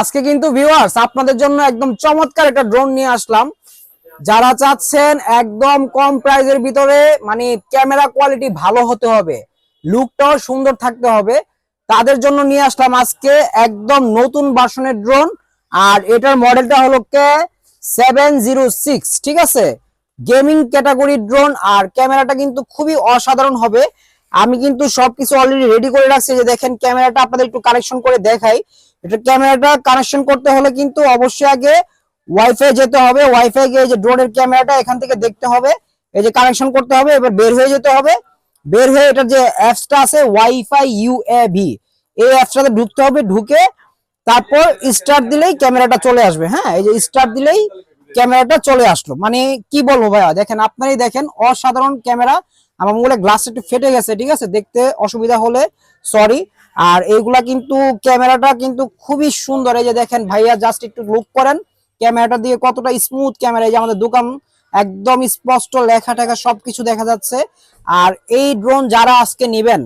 আজকে কিন্তু ভিউয়ার্স আপনাদের জন্য একদম চমৎকার একটা ড্রোন নিয়ে আসলাম। যারা চাচ্ছেন একদম কম প্রাইজের ভিতরে মানে ক্যামেরা কোয়ালিটি ভালো হতে হবে লুকটাও সুন্দর থাকতে হবে, তাদের জন্য নিয়ে আসলাম আজকে একদম নতুন ভার্সনের ড্রোন আর এটার মডেলটা হলো কে? সেভেন জিরো সিক্স ঠিক আছে? গেমিং ক্যাটাগরি ড্রোন আর ক্যামেরাটা কিন্তু খুবই অসাধারণ হবে। আমি কিন্তু সবকিছু অলরেডি রেডি করে রাখছি, যে দেখেন ক্যামেরাটা আপনাদের একটু কানেকশন করে দেখাই। এটা ক্যামেরাটা কানেকশন করতে হলে কিন্তু অবশ্যই আগে ওয়াইফাই যেতে হবে। ওয়াইফাই গিয়ে যে ড্রোনের ক্যামেরাটা এখান থেকে দেখতে হবে। এই যে কানেকশন করতে হবে, এবার বের হয়ে যেতে হবে। বের হয়ে এটার যে অ্যাপসটা আছে ওয়াইফাই ইউএভি এই অ্যাপসটাতে ঢুকতে হবে, ঢুকে তারপর স্টার্ট দিলেই ক্যামেরাটা চলে আসবে। হ্যাঁ এই যে স্টার্ট দিলেই ক্যামেরাটা চলে আসলো। মানে কি বলব ভাইয়া, দেখেন আপনারাই দেখেন, অসাধারণ ক্যামেরা আমার মোবাইলে গ্লাসটা একটু ফেটে গেছে, ঠিক আছে? দেখতে অসুবিধা হলে সরি আর এইগুলা কিন্তু ক্যামেরাটা কিন্তু খুবই সুন্দর। এই যে দেখেন ভাইয়া জাস্ট একটু লুক করেন। ক্যামেরাটা দিয়ে কতটা স্মুথ ক্যামেরা এই যে আমাদের দোকান, একদম স্পষ্ট লেখা টেখা সবকিছু দেখা যাচ্ছে। আর এই ড্রোন যারা আজকে নেবেন,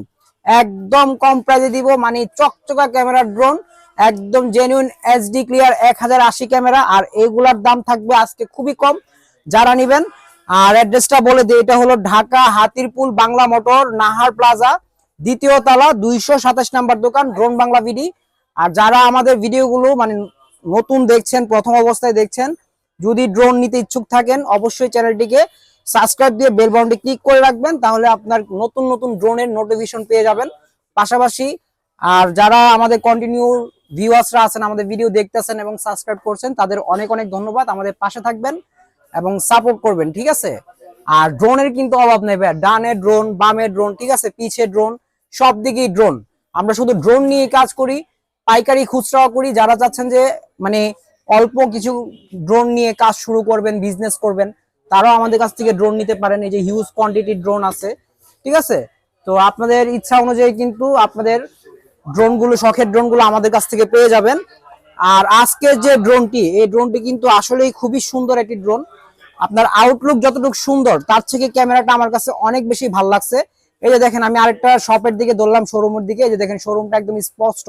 একদম কম প্রাইজে দিব মানে চকচকা ক্যামেরার ড্রোন একদম জেনুইন এইচডি ক্লিয়ার এক হাজার আশি ক্যামেরা। আর এইগুলার দাম থাকবে আজকে খুবই কম, যারা নেবেন। আর অ্যাড্রেসটা বলে দিই, এটা হলো ঢাকা হাতিরপুল বাংলা মোটর, নাহার প্লাজা দ্বিতীয় তলা, দুইশো সাতাশ নাম্বার দোকান, ড্রোন বাংলা ভিডি। আর যারা আমাদের ভিডিওগুলো মানে নতুন দেখছেন, প্রথম অবস্থায় দেখছেন, যদি ড্রোন নিতে ইচ্ছুক থাকেন, অবশ্যই চ্যানেলটিকে সাবস্ক্রাইব দিয়ে বেল বাটনটি ক্লিক করে রাখবেন, তাহলে আপনার নতুন নতুন ড্রোনের নোটিফিকেশন পেয়ে যাবেন। পাশাপাশি, আর যারা আমাদের কন্টিনিউ ভিউয়ার্সরা আছেন, আমাদের ভিডিও দেখতেছেন এবং সাবস্ক্রাইব করছেন, তাদের অনেক অনেক ধন্যবাদ। আমাদের পাশে থাকবেন এবং সাপোর্ট করবেন, ঠিক আছে? আর ড্রোনের কিন্তু অভাব নেই ডানে ড্রোন, বামে ড্রোন, ঠিক আছে? পিছে ড্রোন সব দিকেই ড্রোন আমরা শুধু ড্রোন নিয়ে কাজ করি, পাইকারি খুচরাও করি, যারা চাচ্ছেন যে মানে অল্প কিছু ড্রোন নিয়ে কাজ শুরু করবেন বিজনেস করবেন, তারাও আমাদের কাছ থেকে ড্রোন নিতে পারেন। এই যে হিউজ কোয়ান্টিটি ড্রোন আছে, ঠিক আছে? তো আপনাদের ইচ্ছা অনুযায়ী কিন্তু আপনাদের ড্রোনগুলো শখের ড্রোনগুলো আমাদের কাছ থেকে পেয়ে যাবেন। আর আজকের যে ড্রোনটি এই ড্রোনটি কিন্তু আসলেই খুবই সুন্দর একটি ড্রোন আপনার আউটলুক যতটুকু সুন্দর, তার থেকে ক্যামেরাটা আমার কাছে অনেক বেশি ভালো লাগছে। এই যে দেখেন, আমি আরেকটা শপের দিকে ধরলাম শোরুমের দিকে। এই যে দেখেন শোরুমটা একদম স্পষ্ট।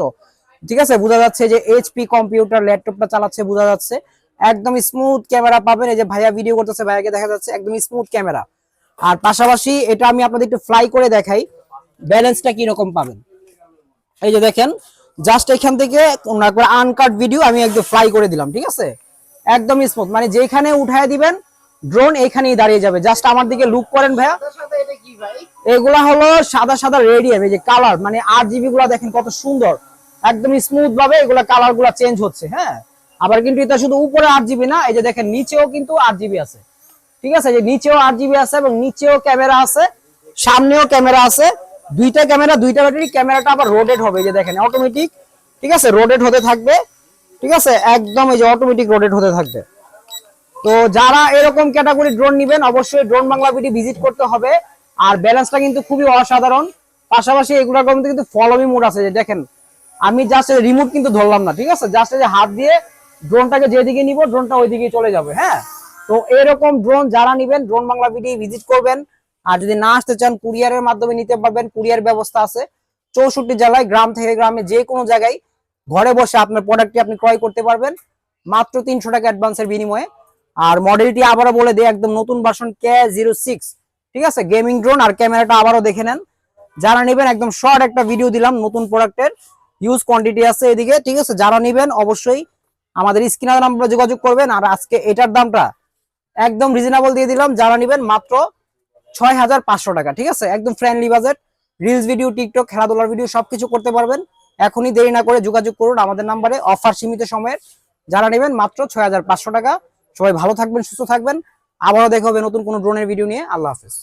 ঠিক আছে? বোঝা যাচ্ছে যে এইচপি কম্পিউটার ল্যাপটপটা চালাচ্ছে, বোঝা যাচ্ছে। একদম স্মুথ ক্যামেরা পাবেন। এই যে ভাইয়া ভিডিও করতেছে, ভাইয়াকে দেখা যাচ্ছে, একদম স্মুথ ক্যামেরা আর পাশাপাশি এটা আমি আপনাদের একটু ফ্লাই করে দেখাই ব্যালেন্সটা কি রকম পাবেন? এই যে দেখেন জাস্ট এখান থেকে আনকাট ভিডিও আমি একদম ফ্লাই করে দিলাম, ঠিক আছে? একদম স্মুথ মানে যেখানে উঠায় দিবেন ড্রোন এখানেই দাঁড়িয়ে যাবে। জাস্ট আমার দিকে লুক করেন ভাইয়া। এগুলা হলো সাদা সাদা রেডিয়াম এই যে কালার মানে আট জিবি গুলা দেখেন কত সুন্দর। একদম স্মুথ ভাবে এগুলা কালারগুলা চেঞ্জ হচ্ছে হ্যাঁ? আবার কিন্তু এটা শুধু উপরে আট জিবি না, এই যে দেখেন নিচেও কিন্তু আট জিবি আছে। ঠিক আছে? যে নিচেও আট জিবি আছে এবং নিচেও ক্যামেরা আছে, সামনেও ক্যামেরা আছে। দুইটা ক্যামেরা দুইটা ব্যাটারি ক্যামেরাটা আবার রোটেট হবে যে দেখেন অটোমেটিক ঠিক আছে? রোটেট হতে থাকবে। ঠিক আছে? একদম এই যে অটোমেটিক রোটেট হতে থাকবে। তো যারা এরকম ক্যাটাগরি ড্রোন নেবেন, অবশ্যই ড্রোন বাংলা ভিডি ভিজিট করতে হবে। আর ব্যালেন্সটা কিন্তু খুবই অসাধারণ। পাশাপাশি এগুলোর মধ্যে কিন্তু ফলোমি মোড আছে যে দেখেন, আমি জাস্ট রিমোট কিন্তু ধরলাম না, ঠিক আছে? জাস্ট যে হাত দিয়ে ড্রোনটাকে যেদিকে নিব ড্রোনটা ওইদিকে চলে যাবে হ্যাঁ? তো এরকম ড্রোন যারা নিবেন ড্রোন বাংলা ভিডি ভিজিট করবেন। আর যদি না আসতে চান কুরিয়ারের মাধ্যমে নিতে পারবেন কুরিয়ার ব্যবস্থা আছে। চৌষট্টি জেলায়, গ্রাম থেকে গ্রামে যে কোনো জায়গায় ঘরে বসে আপনার প্রোডাক্টটি আপনি ক্রয় করতে পারবেন, মাত্র তিনশো টাকা অ্যাডভান্সের বিনিময়ে। আর মডেলটি আবারও বলে দিই, একদম নতুন ভার্সন কে জিরো সিক্স ঠিক আছে? গেমিং ড্রোন আর ক্যামেরাটা আবারও দেখে নেন। যারা নেবেন, একদম শর্ট একটা ভিডিও দিলাম নতুন প্রোডাক্টের ইউজ কোয়ান্টিটি আছে এদিকে, ঠিক আছে? যারা নেবেন, অবশ্যই আমাদের স্ক্রিনার নাম্বারে যোগাযোগ করবেন। আর আজকে এটার দামটা একদম রিজনেবল দিয়ে দিলাম। যারা নেবেন, মাত্র ছয় হাজার পাঁচশো টাকা, ঠিক আছে? একদম friendly budget reels video TikTok খেলাধুলার ভিডিও সবকিছু করতে পারবেন। এখনই দেরি না করে যোগাযোগ করুন আমাদের নাম্বারে অফার সীমিত সময়ের। যারা নেবেন, মাত্র ছয় হাজার পাঁচশো টাকা। সবাই ভালো থাকবেন, সুস্থ থাকবেন। আবারও দেখা হবে নতুন কোনো ড্রোনের ভিডিও নিয়ে। আল্লাহ হাফেজ।